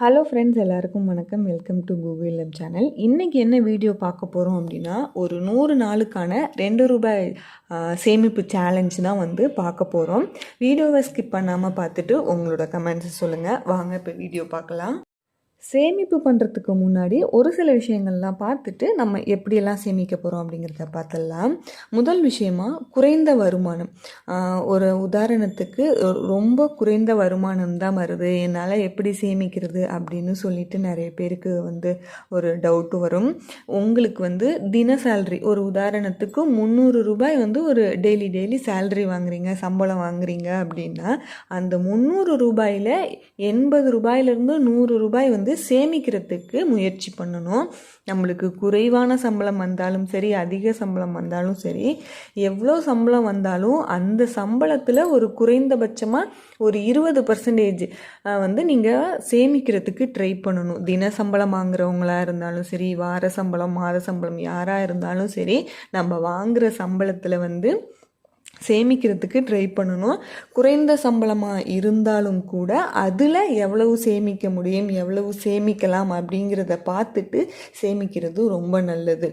Hello friends எல்லாருக்கும் வணக்கம். Welcome to Google lab channel இன்றைக்கி என்ன வீடியோ பார்க்க போகிறோம் அப்படின்னா ஒரு நூறு நாளுக்கான ரெண்டு ரூபாய் சேமிப்பு சேலஞ்ச் தான் வந்து பார்க்க போகிறோம் வீடியோவை ஸ்கிப் பண்ணாமல் பார்த்துட்டு உங்களோட கமெண்ட்ஸை சொல்லுங்கள் வாங்க இப்போ வீடியோ பார்க்கலாம். சேமிப்பு பண்ணுறதுக்கு முன்னாடி ஒரு சில விஷயங்கள்லாம் பார்த்துட்டு நம்ம எப்படியெல்லாம் சேமிக்க போகிறோம் அப்படிங்கிறத பார்த்துடலாம். முதல் விஷயமா குறைந்த வருமானம். ஒரு உதாரணத்துக்கு ரொம்ப குறைந்த வருமானம் தான் வருது. என்னால் எப்படி சேமிக்கிறது அப்படின்னு சொல்லிட்டு நிறைய பேருக்கு வந்து ஒரு டவுட் வரும். உங்களுக்கு வந்து தின சேல்ரி ஒரு உதாரணத்துக்கு முந்நூறு ரூபாய் வந்து ஒரு டெய்லி டெய்லி சேல்ரி வாங்குறீங்க சம்பளம் வாங்குறீங்க அப்படின்னா அந்த முந்நூறு ரூபாயில் எண்பது ரூபாயிலிருந்து நூறு ரூபாய் வந்து சேமிக்கிறதுக்கு முயற்சி பண்ணணும். நம்மளுக்கு குறைவான சம்பளம் வந்தாலும் சரி அதிக சம்பளம் வந்தாலும் சரி எவ்வளோ சம்பளம் வந்தாலும் அந்த சம்பளத்தில் ஒரு குறைந்தபட்சமாக ஒரு இருபது பர்சன்டேஜ் வந்து நீங்கள் சேமிக்கிறதுக்கு ட்ரை பண்ணணும். தின சம்பளம் வாங்குறவங்களா இருந்தாலும் சரி வார சம்பளம் மாத சம்பளம் யாராக இருந்தாலும் சரி நம்ம வாங்குகிற சம்பளத்தில் வந்து சேமிக்கிறதுக்கு ட்ரை பண்ணணும். குறைந்த சம்பளமாக இருந்தாலும் கூட அதில் எவ்வளவு சேமிக்க முடியும் எவ்வளவு சேமிக்கலாம் அப்படிங்கிறத பார்த்துட்டு சேமிக்கிறது ரொம்ப நல்லது.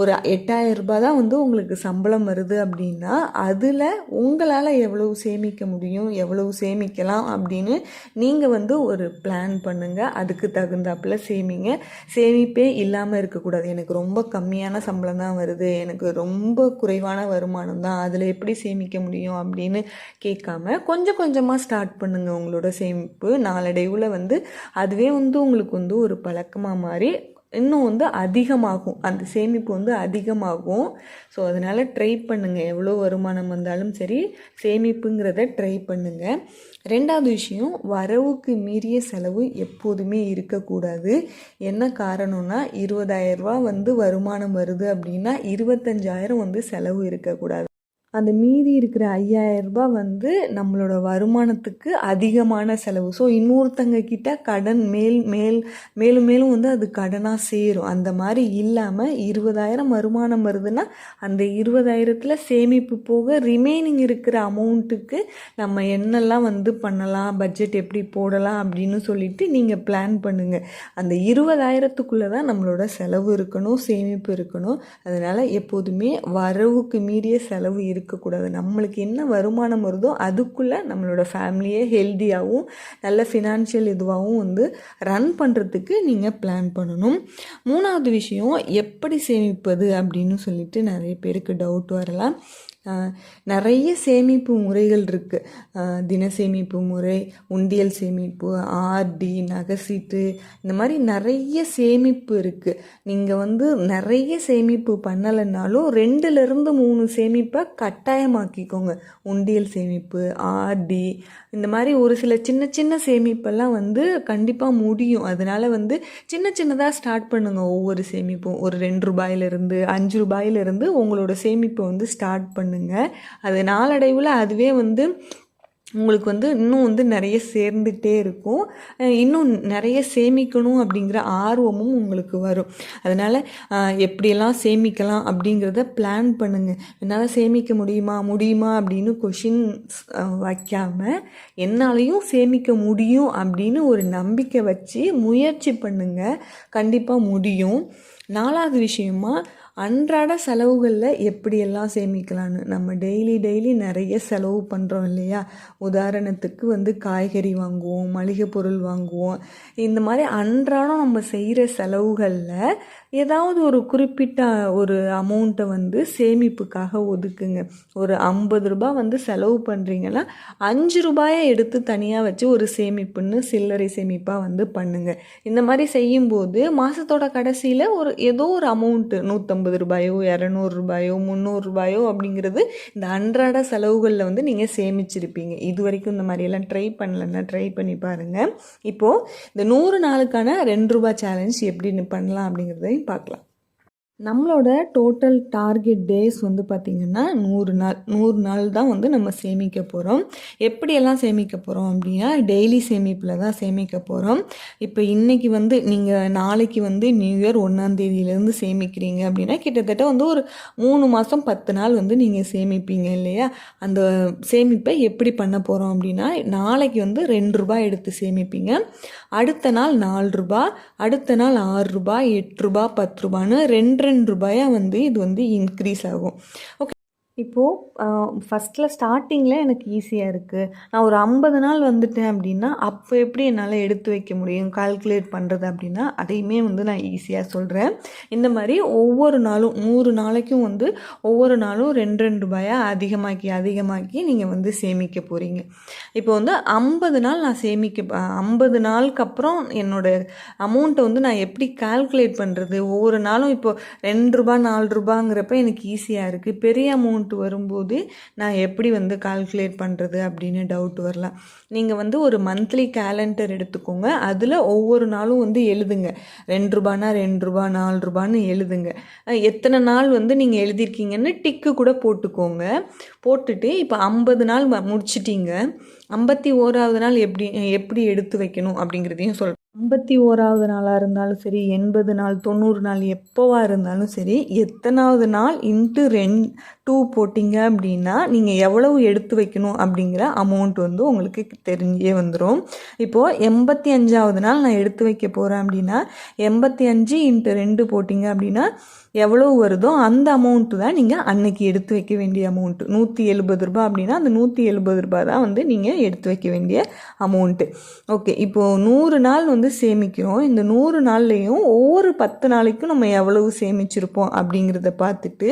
ஒரு எட்டாயிரம் ரூபாய் தான் வந்து உங்களுக்கு சம்பளம் வருது அப்படின்னா அதில் உங்களால் எவ்வளவு சேமிக்க முடியும் எவ்வளவு சேமிக்கலாம் அப்படின்னு நீங்கள் வந்து ஒரு பிளான் பண்ணுங்கள் அதுக்கு தகுந்தாப்புல சேமிங்க. சேமிப்பே இல்லாமல் இருக்கக்கூடாது. எனக்கு ரொம்ப கம்மியான சம்பளம் தான் வருது. எனக்கு ரொம்ப குறைவான வருமானம் தான் அதில் எப்படி சேமிக்க முடியும் அப்படின்னு கேட்காம கொஞ்சம் கொஞ்சமாக ஸ்டார்ட் பண்ணுங்கள் உங்களோட சேமிப்பு. நாளடைவில் வந்து அதுவே வந்து உங்களுக்கு வந்து ஒரு பழக்கமாக மாறி இன்னும் வந்து அதிகமாகும். அந்த சேமிப்பு வந்து அதிகமாகும். ஸோ அதனால் ட்ரை பண்ணுங்கள் எவ்வளோ வருமானம் வந்தாலும் சரி சேமிப்புங்கிறத ட்ரை பண்ணுங்கள் ரெண்டாவது விஷயம் வரவுக்கு மீறிய செலவு எப்போதுமே இருக்கக்கூடாது. என்ன காரணம்னா இருபதாயிரரூபா வந்து வருமானம் வருது அப்படின்னா இருபத்தஞ்சாயிரம் வந்து செலவு இருக்கக்கூடாது. அந்த மீதி இருக்கிற ஐயாயிரம் ரூபாய் வந்து நம்மளோட வருமானத்துக்கு அதிகமான செலவு. ஸோ இன்னொருத்தங்க கிட்ட கடன் மேல் மேல் மேலும் மேலும் வந்து அது கடனாக சேரும். அந்த மாதிரி இல்லாமல் இருபதாயிரம் வருமானம் வருதுன்னா அந்த இருபதாயிரத்தில் சேமிப்பு போக ரிமைனிங் இருக்கிற அமௌண்ட்டுக்கு நம்ம என்னெல்லாம் வந்து பண்ணலாம் பட்ஜெட் எப்படி போடலாம் அப்படின்னு சொல்லிட்டு நீங்கள் பிளான் பண்ணுங்கள் அந்த இருபதாயிரத்துக்குள்ளே தான் நம்மளோட செலவு இருக்கணும் சேமிப்பு இருக்கணும். அதனால் எப்போதுமே வரவுக்கு மீறிய செலவு இருக்கக்கூடாது. நம்மளுக்கு என்ன வருமானம் வருதோ அதுக்குள்ளே நம்மளோட ஃபேமிலியை ஹெல்த்தியாகவும் நல்ல ஃபினான்ஷியல் இதுவாகவும் வந்து ரன் பண்ணுறதுக்கு நீங்கள் பிளான் பண்ணணும். மூணாவது விஷயம் எப்படி சேமிப்பது அப்படின்னு சொல்லிட்டு நிறைய பேருக்கு டவுட் வரலாம். நிறைய சேமிப்பு முறைகள் இருக்குது தின சேமிப்பு முறை உண்டியல் சேமிப்பு ஆர்டி நகைசீட்டு இந்த மாதிரி நிறைய சேமிப்பு இருக்குது நீங்கள் வந்து நிறைய சேமிப்பு பண்ணலைன்னாலும் ரெண்டுலேருந்து மூணு சேமிப்பை கட்டாயமாக்கிக்கோங்க. உண்டியல் சேமிப்பு ஆர்டி இந்த மாதிரி ஒரு சில சின்ன சின்ன சேமிப்பெல்லாம் வந்து கண்டிப்பாக முடியும். அதனால் வந்து சின்ன சின்னதாக ஸ்டார்ட் பண்ணுங்கள் ஒவ்வொரு சேமிப்பும் ஒரு ரெண்டு ரூபாயிலிருந்து அஞ்சு ரூபாயிலிருந்து உங்களோட சேமிப்பை வந்து ஸ்டார்ட் பண்ணு பண்ணுங்கள் அது நாளடைவில் அதுவே வந்து உங்களுக்கு வந்து இன்னும் வந்து நிறைய சேர்ந்துகிட்டே இருக்கும். இன்னும் நிறைய சேமிக்கணும் அப்படிங்கிற ஆர்வமும் உங்களுக்கு வரும். அதனால் எப்படியெல்லாம் சேமிக்கலாம் அப்படிங்கிறத பிளான் பண்ணுங்கள் என்னால் சேமிக்க முடியுமா முடியுமா அப்படின்னு கொஷின்ஸ் வைக்காமல் என்னாலையும் சேமிக்க முடியும் அப்படின்னு ஒரு நம்பிக்கை வச்சு முயற்சி பண்ணுங்கள் கண்டிப்பாக முடியும். நாலாவது விஷயமா அன்றாட செலவுகளில் எப்படியெல்லாம் சேமிக்கலான்னு நம்ம டெய்லி டெய்லி நிறைய செலவு பண்ணுறோம் இல்லையா? உதாரணத்துக்கு வந்து காய்கறி வாங்குவோம் மளிகை பொருள் வாங்குவோம். இந்த மாதிரி அன்றாடம் நம்ம செய்கிற செலவுகளில் ஏதாவது ஒரு குறிப்பிட்ட ஒரு அமௌண்ட்டை வந்து சேமிப்புக்காக ஒதுக்குங்க. ஒரு ஐம்பது ரூபாய் வந்து செலவு பண்ணுறீங்கன்னா அஞ்சு ரூபாயை எடுத்து தனியாக வச்சு ஒரு சேமிப்புன்னு சில்லறை சேமிப்பாக வந்து பண்ணுங்கள் இந்த மாதிரி செய்யும்போது மாதத்தோட கடைசியில் ஒரு ஏதோ ஒரு அமௌண்ட்டு நூற்றம்பது ரூபாயோ இரநூறு ரூபாயோ முந்நூறு ரூபாயோ அப்படிங்கிறது இந்த அன்றாட செலவுகளில் வந்து நீங்கள் சேமிச்சிருப்பீங்க. இது வரைக்கும் இந்த மாதிரியெல்லாம் ட்ரை பண்ணலன்னா ட்ரை பண்ணி பாருங்கள் இப்போது இந்த நூறு நாளுக்கான ரெண்டு ரூபாய் சேலஞ்ச் எப்படின்னு பண்ணலாம் அப்படிங்கிறதையும் பார்க்கலாம். நம்மளோட டோட்டல் டார்கெட் டேஸ் வந்து பார்த்திங்கன்னா நூறு நாள் நூறு நாள் தான் வந்து நம்ம சேமிக்க போகிறோம் எப்படியெல்லாம் சேமிக்க போகிறோம் அப்படின்னா டெய்லி சேமிப்பில் தான் சேமிக்க போகிறோம் இப்போ இன்றைக்கி வந்து நீங்கள் நாளைக்கு வந்து நியூ இயர் ஒன்றாந்தேதியிலேருந்து சேமிக்கிறீங்க அப்படின்னா கிட்டத்தட்ட வந்து ஒரு மூணு மாதம் பத்து நாள் வந்து நீங்கள் சேமிப்பீங்க இல்லையா? அந்த சேமிப்பை எப்படி பண்ண போகிறோம் அப்படின்னா நாளைக்கு வந்து ரெண்டு ரூபாய் எடுத்து சேமிப்பீங்க. அடுத்த நாள் நாலு ரூபா அடுத்த நாள் ஆறு ரூபாய் எட்டு ரூபா பத்து ரூபான்னு ரெண்டு ரெண்டு ரூபாயாக வந்து இது வந்து இன்க்ரீஸ் ஆகும். ஓகே இப்போது ஃபஸ்ட்டில் ஸ்டார்டிங்கில் எனக்கு ஈஸியாக இருக்குது நான் ஒரு ஐம்பது நாள் வந்துட்டேன் அப்படின்னா அப்போ எப்படி என்னால் எடுத்து வைக்க முடியும்? கால்குலேட் பண்ணுறது அப்படின்னா அதையுமே வந்து நான் ஈஸியாக சொல்கிறேன் இந்த மாதிரி ஒவ்வொரு நாளும் நூறு நாளைக்கும் வந்து ஒவ்வொரு நாளும் ரெண்டு ரெண்டு ரூபாயாக அதிகமாக்கி அதிகமாக்கி நீங்கள் வந்து சேமிக்க போகிறீங்க இப்போ வந்து ஐம்பது நாள் நான் சேமிக்க ஐம்பது நாளுக்கு அப்புறம் என்னோடய அமௌண்ட்டை வந்து நான் எப்படி கால்குலேட் பண்ணுறது ஒவ்வொரு நாளும் இப்போ ரெண்டு ரூபா நாலு ரூபாங்கிறப்ப எனக்கு ஈஸியாக இருக்குது பெரிய அமௌண்ட் அமௌண்ட் வரும்போது நான் எப்படி வந்து கால்குலேட் பண்ணுறது அப்படின்னு டவுட் வரலாம். நீங்கள் வந்து ஒரு மந்த்லி கேலண்டர் எடுத்துக்கோங்க. அதில் ஒவ்வொரு நாளும் வந்து எழுதுங்க. ரெண்டு ரூபானா ரெண்டு ரூபா நாலு ரூபான்னு எழுதுங்க. எத்தனை நாள் வந்து நீங்கள் எழுதியிருக்கீங்கன்னு டிக்கு கூட போட்டுக்கோங்க. போட்டுட்டு இப்போ ஐம்பது நாள் முடிச்சிட்டிங்க. ஐம்பத்தி ஓராவது நாள் எப்படி எப்படி எடுத்து வைக்கணும் அப்படிங்கிறதையும் சொல்கிறேன் ஐம்பத்தி ஓராவது நாளாக இருந்தாலும் சரி எண்பது நாள் தொண்ணூறு நாள் எப்போவாக இருந்தாலும் சரி எத்தனாவது நாள் இன்ட்டு ரெண் டூ போட்டிங்க அப்படின்னா நீங்கள் எவ்வளவு எடுத்து வைக்கணும் அப்படிங்கிற அமௌண்ட் வந்து உங்களுக்கு தெரிஞ்சே வந்துடும் இப்போது எண்பத்தி அஞ்சாவது நாள் நான் எடுத்து வைக்க போகிறேன் அப்படின்னா எண்பத்தி அஞ்சு இன்ட்டு ரெண்டு போட்டிங்க அப்படின்னா எவ்வளோ வருதோ அந்த அமௌண்ட்டு தான் நீங்கள் அன்னைக்கு எடுத்து வைக்க வேண்டிய அமௌண்ட்டு நூற்றி எழுபது ரூபா அப்படின்னா அந்த நூற்றி எழுபது ரூபா தான் வந்து நீங்கள் எடுத்து வைக்க வேண்டிய அமௌண்ட்டு ஓகே இப்போது நூறு நாள் வந்து சேமிக்கிறோம். இந்த நூறு நாள்லேயும் ஒவ்வொரு பத்து நாளைக்கும் நம்ம எவ்வளவு சேமிச்சிருப்போம் அப்படிங்கிறத பார்த்துட்டு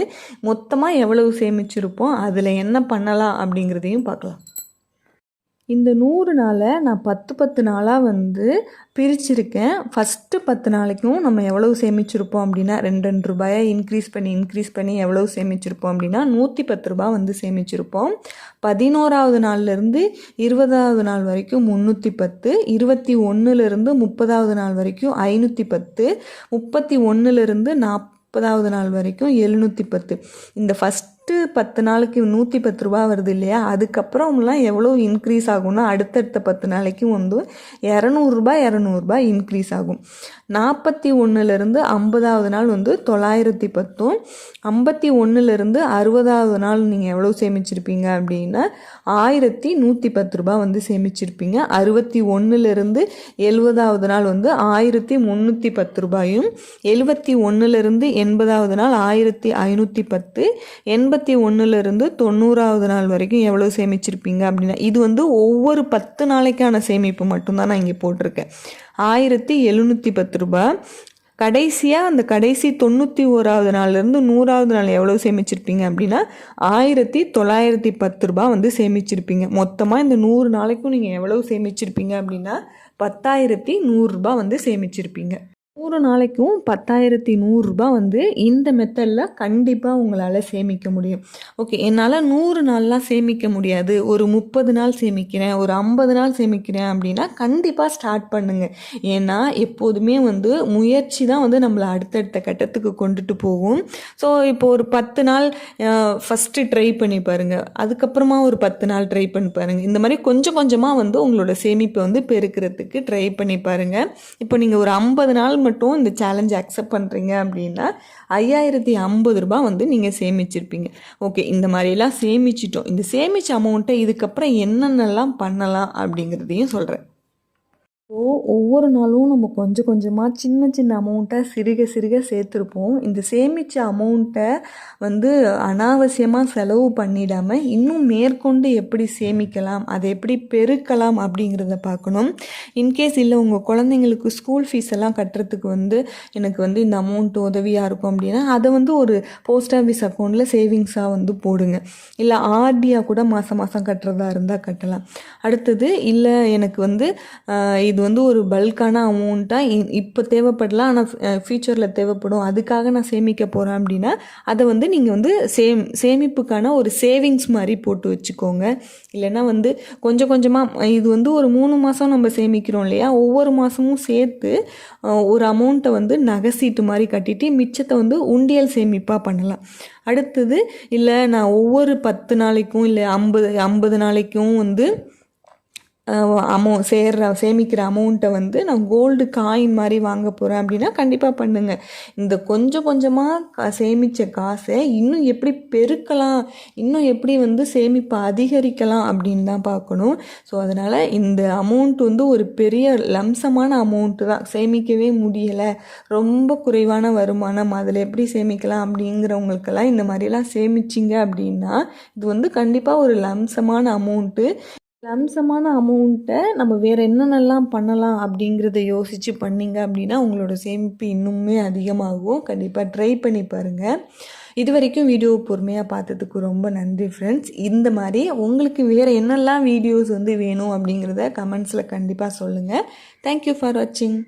மொத்தமாக எவ்வளவு சேமிச்சிருப்போம் அதில் என்ன பண்ணலாம் அப்படிங்கிறதையும் பார்க்கலாம். இந்த நூறு நாளை நான் பத்து பத்து நாளாக வந்து பிரிச்சிருக்கேன். ஃபஸ்ட்டு பத்து நாளைக்கும் நம்ம எவ்வளவு சேமிச்சிருப்போம் அப்படின்னா ரெண்டு ரெண்டு ரூபாயை இன்க்ரீஸ் பண்ணி இன்க்ரீஸ் பண்ணி எவ்வளவு சேமிச்சிருப்போம் அப்படின்னா நூற்றி பத்து ரூபா வந்து சேமிச்சிருப்போம். பதினோராவது நாள்லேருந்து இருபதாவது நாள் வரைக்கும் முந்நூற்றி பத்து இருபத்தி ஒன்றுலேருந்து முப்பதாவது நாள் வரைக்கும் ஐநூற்றி பத்து முப்பத்தி ஒன்றுலேருந்து நாற்பதாவது நாள் வரைக்கும் எழுநூற்றி பத்து. இந்த ஃபஸ்ட் ஃபஸ்ட்டு பத்து நாளைக்கு நூற்றி பத்து ரூபா வருது இல்லையா? அதுக்கப்புறம்லாம் எவ்வளோ இன்க்ரீஸ் ஆகும்னா அடுத்தடுத்த பத்து நாளைக்கும் வந்து இரநூறுபா இரநூறுபா இன்க்ரீஸ் ஆகும். நாற்பத்தி ஒன்றுலேருந்து ஐம்பதாவது நாள் வந்து தொள்ளாயிரத்தி பத்தும் ஐம்பத்தி ஒன்றுலேருந்து அறுபதாவது நாள் நீங்கள் எவ்வளோ சேமிச்சிருப்பீங்க அப்படின்னா ஆயிரத்தி நூற்றி பத்து ரூபா வந்து சேமிச்சிருப்பீங்க. அறுபத்தி ஒன்றுலேருந்து எழுபதாவது நாள் வந்து ஆயிரத்தி முந்நூற்றி பத்து ரூபாயும் எழுபத்தி ஒன்றுலேருந்து எண்பதாவது நாள் ஆயிரத்தி ஐநூற்றி பத்து எண்பத்தி எண்பத்தி ஒன்றுலேருந்து தொண்ணூறாவது நாள் வரைக்கும் எவ்வளோ சேமிச்சிருப்பீங்க அப்படின்னா இது வந்து ஒவ்வொரு பத்து நாளைக்கான சேமிப்பு மட்டும்தான் நான் இங்கே போட்டிருக்கேன். ஆயிரத்தி எழுநூற்றி பத்து ரூபாய் கடைசியாக அந்த கடைசி தொண்ணூற்றி ஓராவது நாள்லேருந்து நூறாவது நாள் எவ்வளோ சேமிச்சிருப்பீங்க அப்படின்னா ஆயிரத்தி தொள்ளாயிரத்தி பத்து ரூபா வந்து சேமிச்சிருப்பீங்க. மொத்தமாக இந்த நூறு நாளைக்கும் நீங்கள் எவ்வளோ சேமிச்சிருப்பீங்க அப்படின்னா பத்தாயிரத்தி நூறுரூபா வந்து சேமிச்சிருப்பீங்க. நூறு நாளைக்கும் பத்தாயிரத்தி நூறுரூபா வந்து இந்த மெத்தடில் கண்டிப்பாக உங்களால் சேமிக்க முடியும். ஓகே என்னால் நூறு நாள்லாம் சேமிக்க முடியாது. ஒரு முப்பது நாள் சேமிக்கிறேன் ஒரு ஐம்பது நாள் சேமிக்கிறேன் அப்படின்னா கண்டிப்பாக ஸ்டார்ட் பண்ணுங்கள் ஏன்னா எப்போதுமே வந்து முயற்சி தான் வந்து நம்மளை அடுத்தடுத்த கட்டத்துக்கு கொண்டுட்டு போகும். ஸோ இப்போ ஒரு பத்து நாள் ஃபஸ்ட்டு ட்ரை பண்ணி பாருங்கள் அதுக்கப்புறமா ஒரு பத்து நாள் ட்ரை பண்ணி பாருங்கள் இந்த மாதிரி கொஞ்சம் கொஞ்சமாக வந்து உங்களோட சேமிப்பை வந்து பெருக்கிறதுக்கு ட்ரை பண்ணி பாருங்கள் இப்போ நீங்கள் ஒரு ஐம்பது நாள் மட்டும் இந்த சேலஞ்சை அக்செப்ட் பண்ணுறீங்க அப்படின்னா ஐயாயிரத்தி ஐம்பது ரூபா வந்து நீங்கள் சேமிச்சிருப்பீங்க. ஓகே இந்த மாதிரிலாம் சேமிச்சிட்டோம். இந்த சேமிச்ச அமௌண்ட்டை இதுக்கப்புறம் என்னென்னலாம் பண்ணலாம் அப்படிங்கிறதையும் சொல்கிறேன் ஸோ ஒவ்வொரு நாளும் நம்ம கொஞ்சம் கொஞ்சமாக சின்ன சின்ன அமௌண்ட்டை சிறுக சிறுக சேர்த்துருப்போம். இந்த சேமித்த அமௌண்ட்டை வந்து அனாவசியமாக செலவு பண்ணிடாமல் இன்னும் மேற்கொண்டு எப்படி சேமிக்கலாம் அதை எப்படி பெருக்கலாம் அப்படிங்கிறத பார்க்கணும். இன்கேஸ் இல்லை உங்கள் குழந்தைங்களுக்கு ஸ்கூல் ஃபீஸ் எல்லாம் கட்டுறதுக்கு வந்து எனக்கு வந்து இந்த அமௌண்ட் உதவியாக இருக்கும் அப்படின்னா அதை வந்து ஒரு போஸ்ட் ஆஃபீஸ் அக்கௌண்ட்டில் சேவிங்ஸாக வந்து போடுங்க. இல்லை ஆர்டியாக கூட மாதம் மாதம் கட்டுறதா இருந்தால் கட்டலாம். அடுத்தது இல்லை எனக்கு வந்து இது இது வந்து ஒரு பல்கான அமௌண்ட்டாக இப்போ தேவைப்படலாம் ஆனால் ஃப்யூச்சரில் தேவைப்படும். அதுக்காக நான் சேமிக்க போகிறேன் அப்படின்னா அதை வந்து நீங்கள் வந்து சேம் சேமிப்புக்கான ஒரு சேவிங்ஸ் மாதிரி போட்டு வச்சுக்கோங்க. இல்லைன்னா வந்து கொஞ்சம் கொஞ்சமாக இது வந்து ஒரு மூணு மாதம் நம்ம சேமிக்கிறோம் இல்லையா? ஒவ்வொரு மாதமும் சேர்த்து ஒரு அமௌண்ட்டை வந்து நகை சீட்டு மாதிரி கட்டிட்டு மிச்சத்தை வந்து உண்டியல் சேமிப்பாக பண்ணலாம். அடுத்தது இல்லை நான் ஒவ்வொரு பத்து நாளைக்கும் இல்லை ஐம்பது ஐம்பது நாளைக்கும் வந்து அமௌ சேர்ற சேமிக்கிற அமௌண்ட்டை வந்து நான் கோல்டு காயின் மாதிரி வாங்க போகிறேன் அப்படின்னா கண்டிப்பாக பண்ணுங்கள் இந்த கொஞ்சம் கொஞ்சமாக சேமித்த காசை இன்னும் எப்படி பெருக்கலாம் இன்னும் எப்படி வந்து சேமிப்பை அதிகரிக்கலாம் அப்படின்னு தான் பார்க்கணும். ஸோ அதனால் இந்த அமௌண்ட் வந்து ஒரு பெரிய லம்சமான அமௌண்ட்டு தான். சேமிக்கவே முடியலை. ரொம்ப குறைவான வருமானம். அதில் எப்படி சேமிக்கலாம் அப்படிங்கிறவங்களுக்கெல்லாம் இந்த மாதிரிலாம் சேமிச்சிங்க அப்படின்னா இது வந்து கண்டிப்பாக ஒரு லம்சமான அமௌண்ட்டு லம்சமான அமௌண்ட்டை நம்ம வேறு என்னென்னலாம் பண்ணலாம் அப்படிங்கிறத யோசித்து பண்ணிங்க அப்படின்னா உங்களோட சேமிப்பு இன்னுமே அதிகமாகும். கண்டிப்பாக ட்ரை பண்ணி பாருங்கள் இது வரைக்கும் வீடியோ பொறுமையாக பார்த்ததுக்கு ரொம்ப நன்றி ஃப்ரெண்ட்ஸ் இந்த மாதிரி உங்களுக்கு வேறு என்னெல்லாம் வீடியோஸ் வந்து வேணும் அப்படிங்கிறத கமெண்ட்ஸில் கண்டிப்பாக சொல்லுங்கள் தேங்க்யூ ஃபார் வாட்சிங்